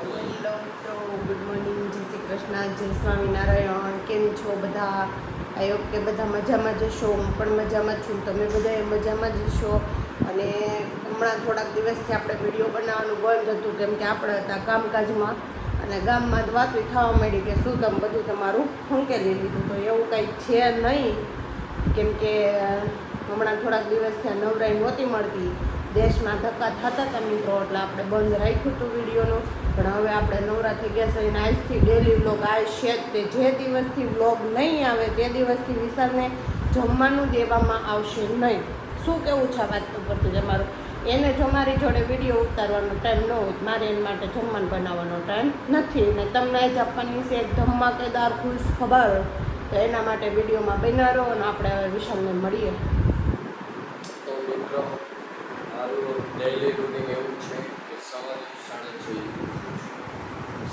Hello મિત્રો good morning, જય શ્રી કૃષ્ણ, જય સ્વામિનારાયણ. કેમ છો બધા? આઈ હોપ કે બધા મજામાં જ હશો. હું પણ મજામાં છું. તમે બધા મજામાં જ હશો? અને હમણાં થોડાક દિવસથી આપણે વીડિયો બનાવવાનું બંધ હતું, કેમ કે આપણે હતા કામકાજમાં. અને ગામમાં જ વાતું થવા માંડી કે શું તમે બધું તમારું ફૂંકેલી લીધું. તો એવું કંઈ છે નહીં. કેમ કે હમણાં થોડાક દિવસથી આ નવરાઈ નહોતી મળતી. દેશમાં ધક્કા થતા હતા મિત્રો, એટલે આપણે બંધ રાખ્યું હતું વિડીયોનું. પણ હવે આપણે નવરા થઈ ગયા છે અને આજથી ડેલી વ્લોગ આવશે જ તે. જે દિવસથી વ્લોગ નહીં આવે, તે દિવસથી વિશાલને જમવાનું દેવામાં આવશે નહીં. શું કેવું છે વાત ઉપરથી તમારું? એને જો મારી જોડે વીડિયો ઉતારવાનો ટાઈમ ન હોય મારે એના માટે જમવાનું બનાવવાનો ટાઈમ નથી. ને તમને જ આપવાની છે એક ધમાકેદાર ખુશ ખબર. તો એના માટે વિડીયોમાં બનાવો અને આપણે હવે વિશાલને મળીએ. તો મિત્રો ડેઈલી રૂટિન એવું છે કે સવારે સાડા છ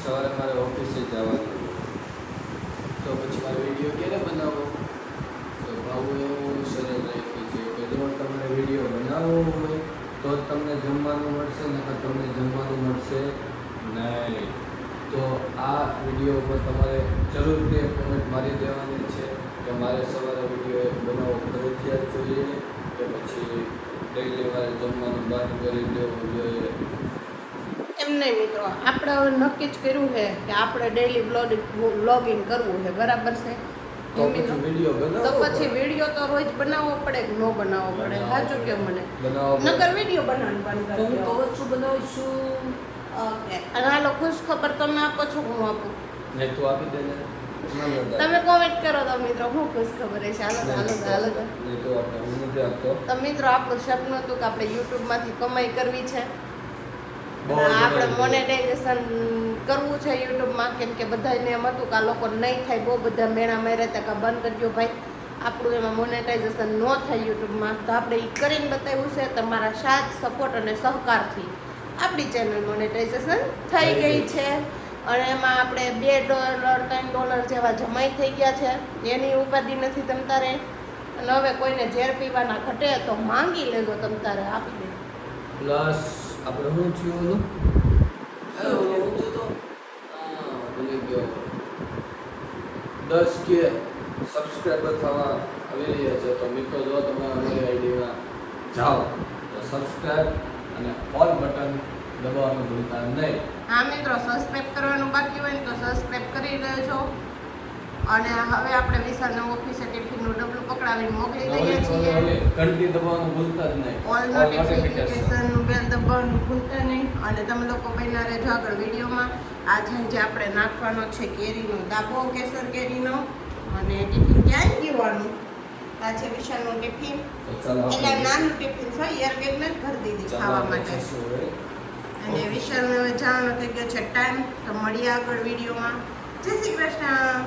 સવારે મારે ઓફિસે જવાનું તો પછી મારે વીડિયો ક્યારે બનાવો તો ભાવું એવું સરળ રાખ્યું છે કે જો તમારે વીડિયો બનાવવો હોય, તો જ તમને જમવાનું મળશે, નકર તમને જમવાનું મળશે નહીં. તો આ વીડિયો ઉપર તમારે જરૂરથી કોમેન્ટ મારી દેવાની છે કે મારે સવારે વીડિયો બનાવવો ફરજિયાત જોઈએ કે પછી ડેઈલી મારે જમવાનું બંધ કરી દેવું જોઈએ. એમ નહીં મિત્રો આપણે હવે નક્કી જ કર્યું છે કે આપણે ડેઈલી બ્લોગિંગ કરવું છે બરાબર છે? તો પછી વીડિયો તો બનાવો રોજ બનાવવો પડે કે ન બનાવવો પડે? સાચું કે મને? બનાવો નકર વીડિયો બનાવવાનું બંધ તો કરી હું દો. કહું છું બનાવીશું? ઓકે. અને હાલો ખુશ ખબર તમે આપો છો હું આપું. ને તું આપી દે. તમે કોમેન્ટ કરો તો મિત્રો હું ખુશ ખબર છે. હાલો હાલો હાલો. નહીં તો આપણે હું નથી તો. મિત્રો આપણું સપનું હતું કે આપણે યુટ્યુબમાંથી કમાઈ કરવી છે. આપણે મોનેટાઇઝેશન કરવું છે યુટ્યુબમાં કેમ કે બધાને એમ હતું કે આ લોકો નહીં થાય બહુ બધા મેળા માર્યા હતા કે બંધ કરજો ભાઈ. આપણું એમાં મોનેટાઇઝેશન ન થાય યુટ્યુબમાં. તો આપણે એ કરીને બતાવ્યું છે તમારા સાથ સપોર્ટ અને સહકારથી આપણી ચેનલ મોનેટાઇઝેશન થઈ ગઈ છે. અને એમાં આપણે બે ડોલર ત્રણ ડોલર જેવા જમાઈ થઈ ગયા છે. એની ઉપાધિ નથી તમતા તારે અને હવે કોઈને ઝેર પીવાના ઘટે તો માંગી લેજો તમે તારે આપી દે. પ્લસ આપણે શું થયું ઓલું? એ ઓલું ઊંચું તો ભૂલી ગયો. દસ કે સબસ્ક્રાઈબર થવા આવી રહ્યા છે તો મિત્રો જો તમે અમારી આઈડીમાં જાઓ તો સબસ્ક્રાઈબ અને ઓલ બટન દબાવવાનું ભૂલતા નહીં. હા મિત્રો સબસ્ક્રાઈબ કરવાનું બાકી હોય ને તો સબસ્ક્રાઈબ કરી લેજો. અને હવે આપણે વિશાલને ઓફિસે ટિફિનનું ડબલું મોકલી દઈએ છીએ. ઘંટી દબાવવાનું ભૂલતા જ નહીં. ઓલ નોટિફિકેશનનું બેલ દબાવવાનું ભૂલતા નહીં. અને તમે લોકો બન્યા રહેજો આગળ વિડીયોમાં. આજે જે આપણે નાખવાનો છે કેરીનો દાબો કેસર કેરીનો. અને ટિફિન ક્યાં ગયું આજે વિશાલનું ટિફિન. એટલે નાનું ટિફિન છે એરબેગ ને ભરી દીધી ખાવા માટે. અને વિશાલને હવે જવાનો થઈ ગયો છે ટાઈમ. તો મળીએ આગળ વિડીયોમાં. જય શ્રી કૃષ્ણ.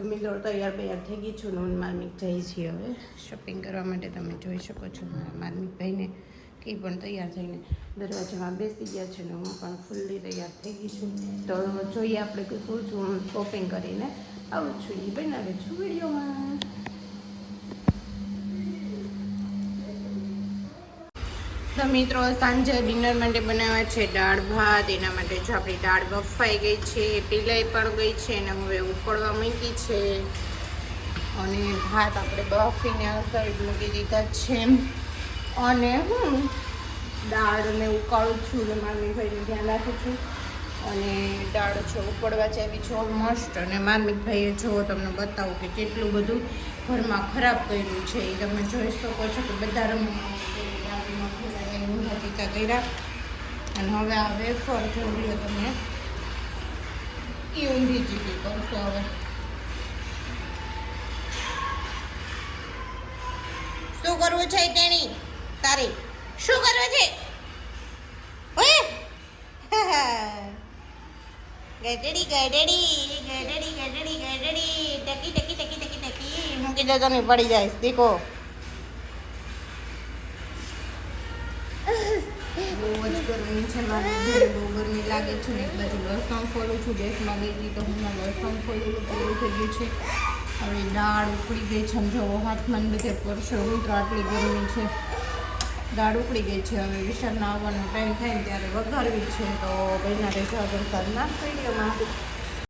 તો મિત્રો તૈયાર બૈયાર થઈ ગઈ છું ને હું માર્મિક જઈ છીએ હવે. શોપિંગ કરવા માટે તમે જોઈ શકો છો મારા માર્મિક ભાઈને કે પણ તૈયાર થઈને દરવાજામાં બેસી ગયા છે ને હું પણ ફૂલ્લી તૈયાર થઈ ગઈ છું. તો જોઈએ આપણે કે શું છું હું શોપિંગ કરીને આવું છું. એ બનાવે છું વિડીયોમાં. તો મિત્રો, સાંજે ડિનર માટે બનાવ્યા છે દાળ ભાત. એના માટે જો આપણી દાળ બફાઈ ગઈ છે, પીલાઈ પણ ગઈ છે અને હવે ઉકળવા મૂકી છે. અને ભાત આપણે બફીને સાઈડ મૂકી દીધા છે. અને હું દાળને ઉકાળું છું ને મામી ભાઈને ધ્યાન રાખું છું. અને દાળ છે ઉકળવા ચાવી છે ઓલમોસ્ટ અને માર્મિક ભાઈએ જો તમને બતાવું કે કેટલું બધું ઘરમાં ખરાબ કર્યું છે, એ તમે જોઈ શકો છો કે બધા રમવા ઊંધા ટીકા કર્યા. અને હવે આ વેફર જોડ્યો તમે એ ઊંધી ચીકી કરશો હવે. શું કરવું છે તેણી? તારી શું કરવું છે? ઓય! ગડડી ગડડી ગડડી ગડડી ગડડી ટકી ટકી ટકી ટકી ટકી. મૂકી દે તો પડી જાય દેખો બહુ જ બહુ ગરમી લાગે છે ને એક બાજુ લસણ ખોલું છું ગેસમાં ગઈ હતી તો હું લસણ ખોલેલું પૂરું થઈ ગયું છે. હવે દાળ ઉકળી ગઈ છે સમજાવો હાથમાં બધે પરસો તો આટલી ગરમી છે. દાળ ઉકળી ગઈ છે, હવે વિશાળના આવવાનો ટાઈમ થાય ને ત્યારે વઘારવી છે, તો ભાઈના રહેજો આગળ થઈ વિડીયોમાં